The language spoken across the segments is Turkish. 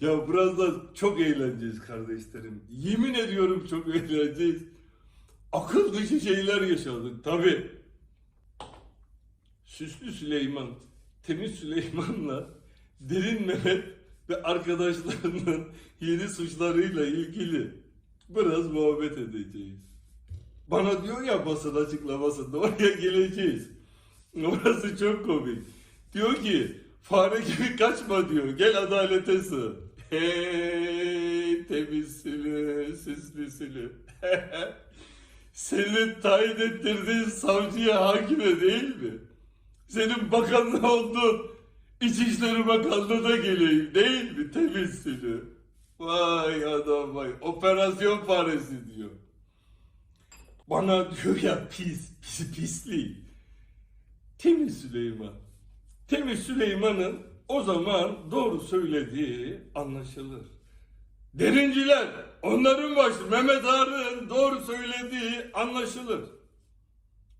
Ya birazdan çok eğleneceğiz kardeşlerim. Yemin ediyorum çok eğleneceğiz. Akıl dışı şeyler yaşadık tabi. Süslü Süleyman, Temiz Süleyman'la Derin Mehmet ve arkadaşlarının yeni suçlarıyla ilgili biraz muhabbet edeceğiz. Bana diyor ya basın açıklamasında oraya geleceğiz. Orası çok komik. Diyor ki fare gibi kaçma diyor. Gel adalete sığ. Hey temiz sülü, süslü sülü. Senin tayin ettirdiğin savcıya hakime değil mi? Senin bakanlığı oldun. İçişleri Bakanlığı'na geleyim değil mi? Temiz sülü. Vay adam vay. Operasyon faresi diyor. Bana diyor ya pis, pis pislik. Temiz Süleyman. Temiz Süleyman'ın o zaman doğru söylediği anlaşılır. Derinciler, onların başı Mehmet Ağar'ın doğru söylediği anlaşılır.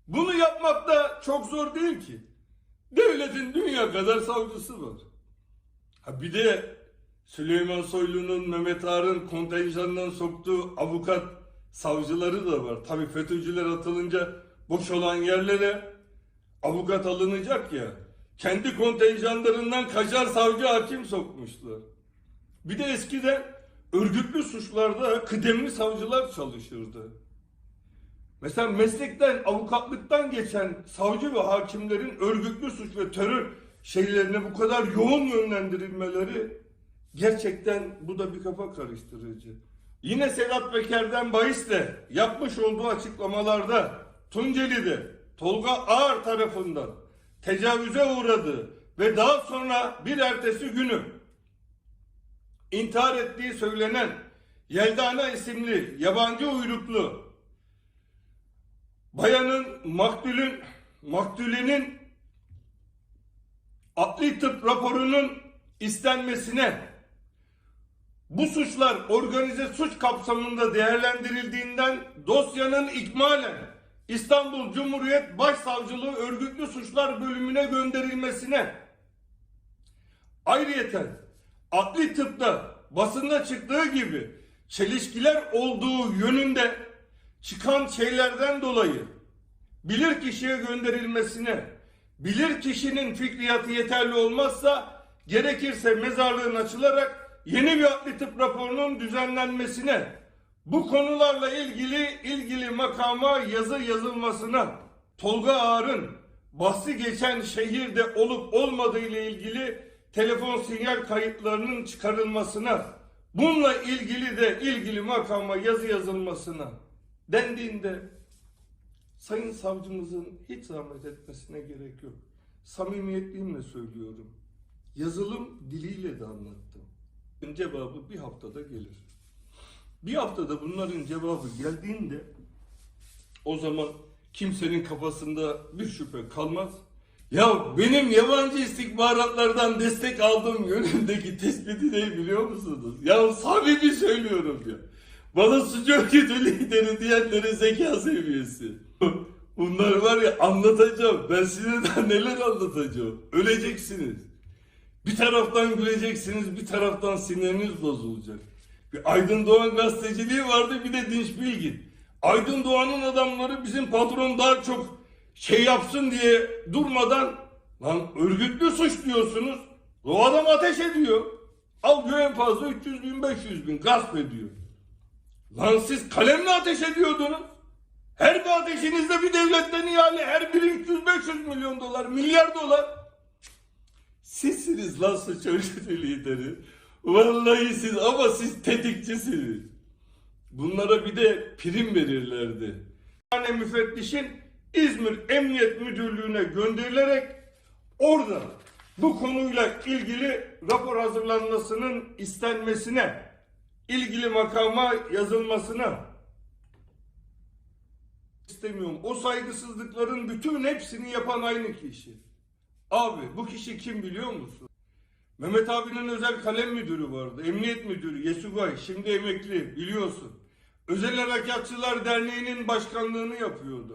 Bunu yapmak da çok zor değil ki. Devletin dünya kadar savcısı var. Ha bir de Süleyman Soylu'nun Mehmet Ağar'ın kontenjanından soktuğu avukat savcıları da var. Tabii FETÖ'cüler atılınca boş olan yerlere avukat alınacak ya. Kendi kontenjanlarından kaçar savcı hakim sokmuşlar. Bir de eskiden örgütlü suçlarda kıdemli savcılar çalışırdı. Mesela meslekten, avukatlıktan geçen savcı ve hakimlerin örgütlü suç ve terör şeylerine bu kadar yoğun yönlendirilmeleri gerçekten bu da bir kafa karıştırıcı. Yine Sedat Peker'den bahisle yapmış olduğu açıklamalarda Tunceli'de Tolga Ağar tarafından tecavüze uğradı ve daha sonra bir ertesi günü intihar ettiği söylenen Yeldana isimli yabancı uyruklu bayanın maktulün maktulinin adli tıp raporunun istenmesine bu suçlar organize suç kapsamında değerlendirildiğinden dosyanın ikmalen İstanbul Cumhuriyet Başsavcılığı Örgütlü Suçlar Bölümüne gönderilmesine. Ayrıyeten adli tıpta basında çıktığı gibi çelişkiler olduğu yönünde çıkan şeylerden dolayı bilir kişiye gönderilmesine bilir kişinin fikriyatı yeterli olmazsa gerekirse mezarlığın açılarak yeni bir adli tıp raporunun düzenlenmesine bu konularla ilgili ilgili makama yazı yazılmasına Tolga Ağar'ın bahsi geçen şehirde olup olmadığı ile ilgili telefon sinyal kayıtlarının çıkarılmasına bununla ilgili de ilgili makama yazı yazılmasına dendiğinde Sayın savcımızın hiç zahmet etmesine gerek yok. Samimiyetliyimle söylüyorum. Yazılım diliyle de anlattım. Cevabı bir haftada gelir. Bir haftada bunların cevabı geldiğinde o zaman kimsenin kafasında bir şüphe kalmaz. Ya benim yabancı istihbaratlardan destek aldığım yönündeki tespiti ne biliyor musunuz? Ya samimi söylüyorum ya. Bana suç örgütü lideri diyenlerin zeka seviyesi. Bunlar var ya anlatacağım. Ben size daha neler anlatacağım. Öleceksiniz. Bir taraftan güleceksiniz, bir taraftan siniriniz bozulacak. Bir Aydın Doğan gazeteciliği vardı, bir de Dinç Bilgin. Aydın Doğan'ın adamları bizim patron daha çok şey yapsın diye durmadan lan örgütlü suç diyorsunuz. O adam ateş ediyor. Alıyor en fazla 300 bin 500 bin gasp ediyor. Lan siz kalemle ateş ediyordunuz. Her bir ateşinizde bir devletten ihale. Her biri 300-500 milyon dolar, milyar dolar. Sizsiniz lan suç örgütü lideri. Vallahi siz ama siz tetikçisiniz. Bunlara bir de prim verirlerdi. Tane müfettişin İzmir Emniyet Müdürlüğü'ne gönderilerek orada bu konuyla ilgili rapor hazırlanmasının istenmesine, ilgili makama yazılmasına istemiyorum. O saygısızlıkların bütün hepsini yapan aynı kişi. Abi bu kişi kim biliyor musun? Mehmet abinin özel kalem müdürü vardı. Emniyet müdürü Yesugay. Şimdi emekli biliyorsun. Özel Harekatçılar Derneği'nin başkanlığını yapıyordu.